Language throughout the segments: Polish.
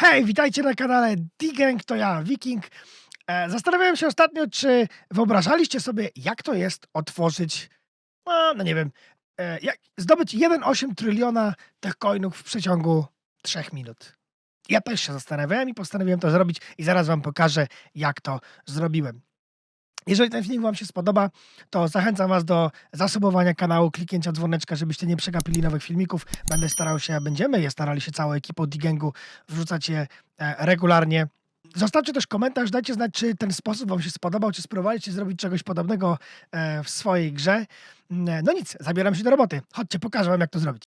Hej, witajcie na kanale D-Gang, to ja, Wiking. E, zastanawiałem się ostatnio, czy wyobrażaliście sobie, jak to jest otworzyć, no, no nie wiem, e, jak zdobyć 1,8 tryliona tych coinów w przeciągu 3 minut. Ja też się zastanawiałem i postanowiłem to zrobić i zaraz wam pokażę, jak to zrobiłem. Jeżeli ten film Wam się spodoba, to zachęcam Was do zasubowania kanału, kliknięcia dzwoneczka, żebyście nie przegapili nowych filmików. Będę starał się, będziemy je starali się całą ekipą Digengu wrzucać je e, regularnie. Zostawcie też komentarz, dajcie znać, czy ten sposób Wam się spodobał, czy spróbowaliście zrobić czegoś podobnego e, w swojej grze. Mm, No nic, zabieram się do roboty. Chodźcie, pokażę Wam, jak to zrobić.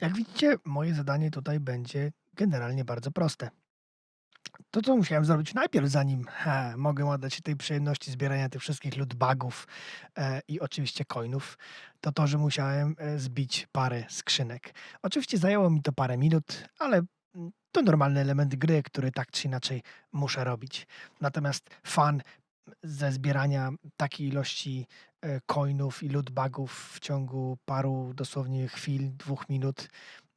Jak widzicie, moje zadanie tutaj będzie generalnie bardzo proste. To, co musiałem zrobić najpierw, zanim he, mogę oddać się tej przyjemności zbierania tych wszystkich lootbagów e, i oczywiście coinów, to to, że musiałem e, zbić parę skrzynek. Oczywiście zajęło mi to parę minut, ale mm, to normalny element gry, który tak czy inaczej muszę robić. Natomiast fan ze zbierania takiej ilości e, coinów i lootbagów w ciągu paru dosłownie chwil, dwóch minut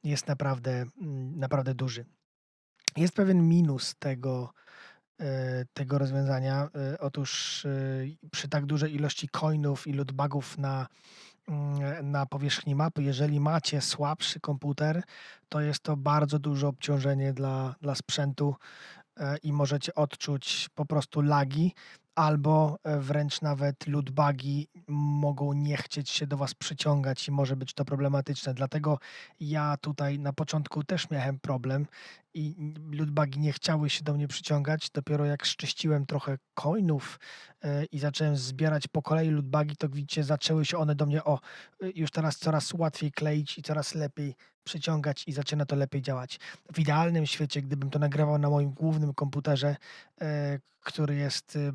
jest naprawdę, mm, naprawdę duży. Jest pewien minus tego, e, tego rozwiązania. E, Otóż e, przy tak dużej ilości coinów i lootbagów na, mm, na powierzchni mapy, jeżeli macie słabszy komputer, to jest to bardzo duże obciążenie dla, dla sprzętu i możecie odczuć po prostu lagi, albo wręcz nawet lootbagi mogą nie chcieć się do Was przyciągać i może być to problematyczne. Dlatego ja tutaj na początku też miałem problem i lootbagi nie chciały się do mnie przyciągać. Dopiero jak szczyściłem trochę coinów e, i zacząłem zbierać po kolei lootbagi, to widzicie, zaczęły się one do mnie o y, już teraz coraz łatwiej kleić i coraz lepiej przyciągać i zaczyna to lepiej działać. W idealnym świecie, gdybym to nagrywał na moim głównym komputerze, e, który jest y,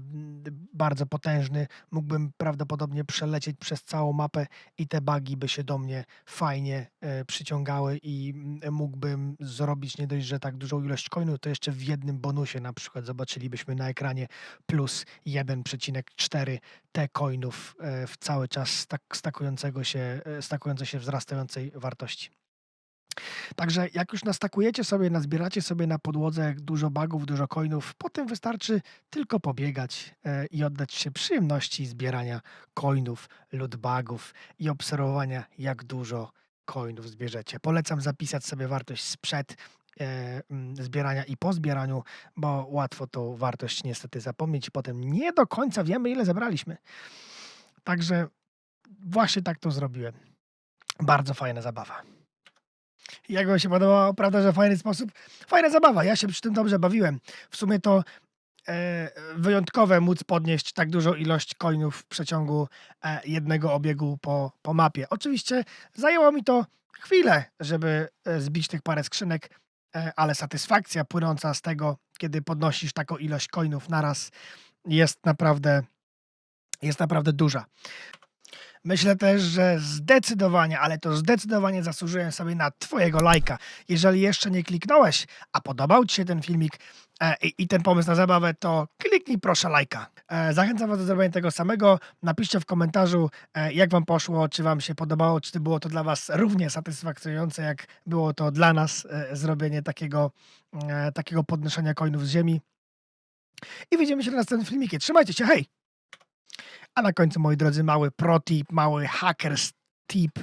bardzo potężny, mógłbym prawdopodobnie przelecieć przez całą mapę i te bugi by się do mnie fajnie e, przyciągały i mógłbym zrobić nie dość, że tak dużą ilość coinów, to jeszcze w jednym bonusie na przykład zobaczylibyśmy na ekranie plus 1,4 T coinów e, w cały czas stak, stakującego się, e, stakującej się wzrastającej wartości. Także jak już nastakujecie sobie, nazbieracie sobie na podłodze dużo bugów, dużo coinów, potem wystarczy tylko pobiegać e, i oddać się przyjemności zbierania coinów, lootbagów i obserwowania, jak dużo coinów zbierzecie. Polecam zapisać sobie wartość sprzed zbierania i po zbieraniu, bo łatwo tą wartość niestety zapomnieć i potem nie do końca wiemy, ile zebraliśmy. Także właśnie tak to zrobiłem. Bardzo fajna zabawa. Jak wam się podobało, prawda, że fajny sposób? Fajna zabawa, ja się przy tym dobrze bawiłem. W sumie to e, wyjątkowe móc podnieść tak dużą ilość coinów w przeciągu e, jednego obiegu po, po mapie. Oczywiście zajęło mi to chwilę, żeby e, zbić tych parę skrzynek, e, ale satysfakcja płynąca z tego, kiedy podnosisz taką ilość coinów naraz jest naprawdę, jest naprawdę duża. Myślę też, że zdecydowanie, ale to zdecydowanie zasłużyłem sobie na Twojego lajka. Jeżeli jeszcze nie kliknąłeś, a podobał Ci się ten filmik e, i, ten pomysł na zabawę, to kliknij proszę lajka. E, zachęcam Was do zrobienia tego samego. Napiszcie w komentarzu, e, jak Wam poszło, czy Wam się podobało, czy było to dla Was równie satysfakcjonujące, jak było to dla nas e, zrobienie takiego, e, takiego podnoszenia coinów z ziemi. I widzimy się na następnym filmikie. Trzymajcie się, hej! A na końcu, moi drodzy, mały pro tip, mały hackers tip,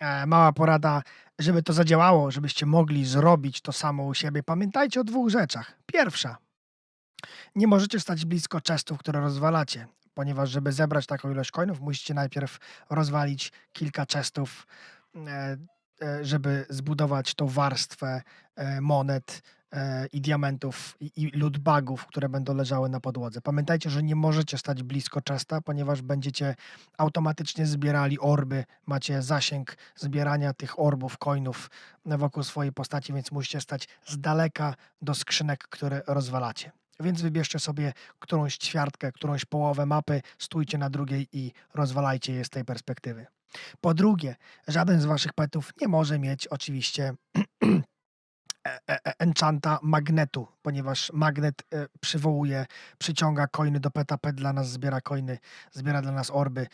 e, mała porada, żeby to zadziałało, żebyście mogli zrobić to samo u siebie. Pamiętajcie o dwóch rzeczach. Pierwsza, nie możecie stać blisko chestów, które rozwalacie, ponieważ żeby zebrać taką ilość coinów, musicie najpierw rozwalić kilka chestów, e, żeby zbudować tą warstwę e, monet e, i diamentów i, lootbagów, które będą leżały na podłodze. Pamiętajcie, że nie możecie stać blisko chesta, ponieważ będziecie automatycznie zbierali orby, macie zasięg zbierania tych orbów, coinów wokół swojej postaci, więc musicie stać z daleka do skrzynek, które rozwalacie. Więc wybierzcie sobie którąś ćwiartkę, którąś połowę mapy, stójcie na drugiej i rozwalajcie je z tej perspektywy. Po drugie, żaden z waszych petów nie może mieć oczywiście e- e- e- enchanta magnetu, ponieważ magnet przywołuje, przyciąga coiny do peta, pet dla nas zbiera coiny, zbiera dla nas orby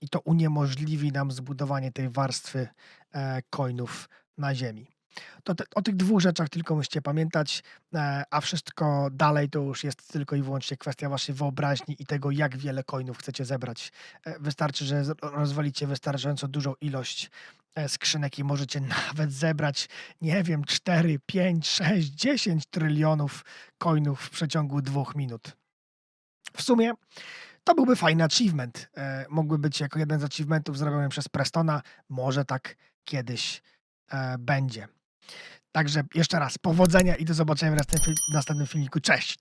i to uniemożliwi nam zbudowanie tej warstwy coinów na ziemi. To te o tych 2 rzeczach tylko musicie pamiętać, e, a wszystko dalej to już jest tylko i wyłącznie kwestia waszej wyobraźni i tego, jak wiele coinów chcecie zebrać. E, wystarczy, że rozwalicie wystarczająco dużą ilość, e, skrzynek i możecie nawet zebrać, nie wiem, 4, 5, 6, 10 trylionów coinów w przeciągu 2 minut. W sumie to byłby fajny achievement. E, mógłby być jako jeden z achievementów zrobiony przez Prestona. Może tak kiedyś, e, będzie. Także jeszcze raz powodzenia i do zobaczenia w następnym następnym filmiku. Cześć!